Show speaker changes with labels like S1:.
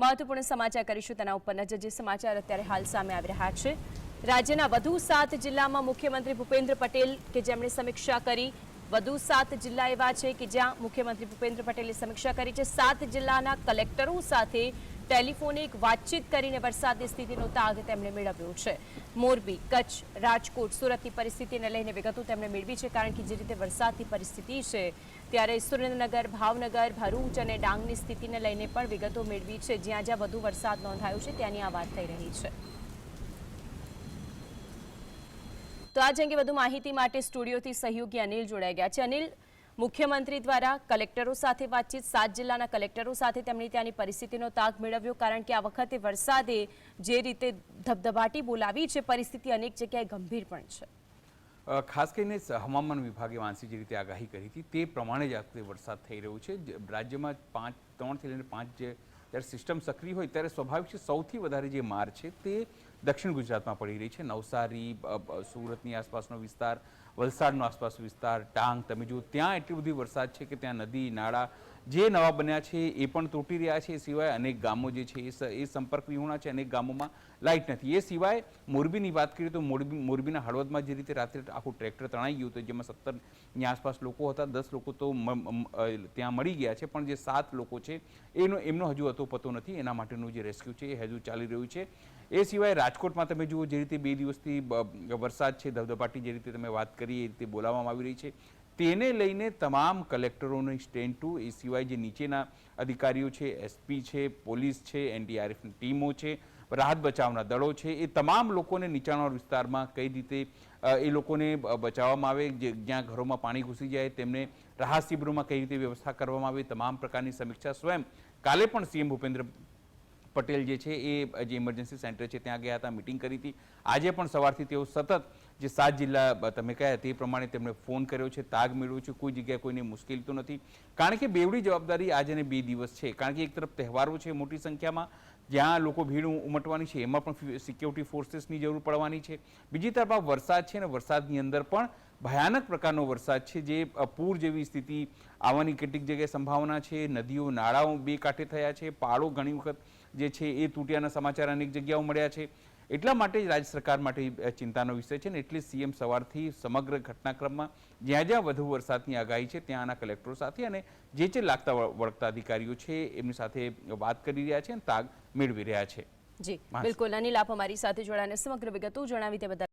S1: મહત્વપૂર્ણ સમાચાર કરીશું તેના ઉપર નજર, જે સમાચાર અત્યારે હાલ સામે આવી રહ્યા છે. રાજ્યના વધુ સાત જિલ્લામાં મુખ્યમંત્રી ભૂપેન્દ્ર પટેલ કે જેમણે સમીક્ષા કરી, વધુ સાત જિલ્લા એવા છે કે જ્યાં મુખ્યમંત્રી ભૂપેન્દ્ર પટેલે સમીક્ષા કરી છે. સાત જિલ્લાના કલેક્ટરો સાથે ટેલિફોનિક વાતચીત કરીને વરસાદની સ્થિતિનો તાગ તેમણે મેળવ્યો છે. મોરબી, કચ્છ, રાજકોટ સુરતની પરિસ્થિતિને લઈને વિગતો તેમણે મેળવી છે કારણ કે જે રીતે વરસાદની પરિસ્થિતિ છે, ત્યારે સુરેન્દ્રનગર, ભાવનગર, ભરૂચ અને ડાંગની સ્થિતિને લઈને પણ વિગતો મેળવી છે. જ્યાં જ્યાં વધુ વરસાદ નોંધાયો છે, ત્યાંની આ વાત થઈ રહી છે. તો આજ અંગે વધુ માહિતી માટે સ્ટુડિયોથી સહયોગી અનિલ જોડાઈ ગયા છે. અનિલ મુખ્યમંત્રી દ્વારા કલેક્ટરો સાથે વાતચીત, સાત જિલ્લાના કલેક્ટરો સાથે તેમણે ત્યાંની પરિસ્થિતિનો તાગ મેળવ્યો કારણ કે આ વખતે વરસાદે જે રીતે ધબધબાટી બોલાવી છે, પરિસ્થિતિ અનેક જગ્યાએ ગંભીર પણ છે.
S2: ખાસ કરીને હવામાન વિભાગે વાંસી જે રીતે આગાહી કરી હતી, તે પ્રમાણે જ આ વરસાદ થઈ રહ્યો છે. રાજ્યમાં પાંચ, ત્રણથી લઈને પાંચ જે જ્યારે સિસ્ટમ સક્રિય હોય ત્યારે સ્વાભાવિક છે સૌથી વધારે જે માર છે તે દક્ષિણ ગુજરાતમાં પડી રહી છે. નવસારી સુરતની આસપાસનો વિસ્તાર, વલસાડનો આસપાસ વિસ્તાર ટાંગ તમે જુઓ, ત્યાં એટલી બધી વરસાદ છે કે ત્યાં નદી, નાળા જે નવા બન્યા છે એ પણ તૂટી રહ્યા છે, એ સિવાય અનેક ગામો જે છે એ સંપર્ક વિહોણા છે, અનેક ગામોમાં લાઇટ નથી. એ સિવાય મોરબીની વાત કરીએ તો મોરબી, મોરબીના હળવદમાં જે રીતે રાત્રે આખું ટ્રેક્ટર તણાઈ ગયું હતું, જેમાં સત્તરની આસપાસ લોકો હતા, દસ લોકો તો ત્યાં મળી ગયા છે, પણ જે સાત લોકો છે એનો, એમનો હજુ હતો પતો નથી. એના માટેનું જે રેસ્ક્યુ છે એ હજુ ચાલી રહ્યું છે. એ સિવાય રાજકોટમાં તમે જુઓ, જે રીતે બે દિવસથી વરસાદ છે, ધબધબાટી જે રીતે તમે વાત કરી એ રીતે બોલાવવામાં આવી રહી છે. તેને લઈને તમામ કલેક્ટરોની સ્ટેન્ડ ટુ એ સિવાય જે નીચેના અધિકારીઓ છે એસપી છે, પોલીસ છે એનડીઆરએફની ટીમો છે, રાહત બચાવના દળો છે, એ તમામ લોકોને નીચાણવાળ વિસ્તારમાં કઈ રીતે એ લોકોને બચાવવામાં આવે, જે જ્યાં ઘરોમાં પાણી ઘૂસી જાય તેમને રાહત શિબિરોમાં કઈ રીતે વ્યવસ્થા કરવામાં આવે, તમામ પ્રકારની સમીક્ષા સ્વયં. કાલે પણ સીએમ ભૂપેન્દ્ર પટેલ જે છે, એ, જે ઇમરજન્સી સેન્ટર છે, ત્યાં ગયા હતા મિટિંગ કરી હતી. આજે પણ સવારથી તેઓ સતત જે સાત જિલ્લા તમે કહ્યા તે પ્રમાણે તેમણે ફોન કર્યો છે, તાગ મેળવ્યો છે, કોઈ જગ્યાએ કોઈને મુશ્કેલી તો નથી. કારણ કે બેવડી જવાબદારી આજે અને બે દિવસ છે. કારણ કે એક તરફ તહેવારો છે મોટી સંખ્યામાં, જ્યાં લોકો ભીડ ઉમટવાની છે, એમાં પણ સિક્યોરિટી ફોર્સીસની જરૂર પડવાની છે. બીજી તરફ આ વરસાદ છે ને વરસાદની અંદર પણ ભયાનક પ્રકારનો વરસાદ છે, જે પૂર જેવી સ્થિતિ આવવાની કેટલીક જગ્યાએ સંભાવના છે. નદીઓ, નાળાઓ બે કાંઠે થયા છે. પાળો ઘણી વખત જે છે એ તૂટ્યાના સમાચાર અનેક જગ્યાઓ મળ્યા છે. એટલા માટે જ રાજ્ય સરકાર માટે ચિંતાનો વિષય છે ને એટલે સીએમ સવારથી સમગ્ર ઘટનાક્રમમાં જ્યાં જ્યાં વધુ વરસાદની આગાહી છે ત્યાંના કલેક્ટરો સાથે અને જે જે લાગતા વળ- વળગતા અધિકારીઓ છે એમની સાથે વાત કરી રહ્યા છે અને તાગ મેળવી રહ્યા છે
S1: જી. બિલકુલ અનિલ આપ અમારી સાથે જોડાને સમગ્ર વિગતો જણાવી તે બદલ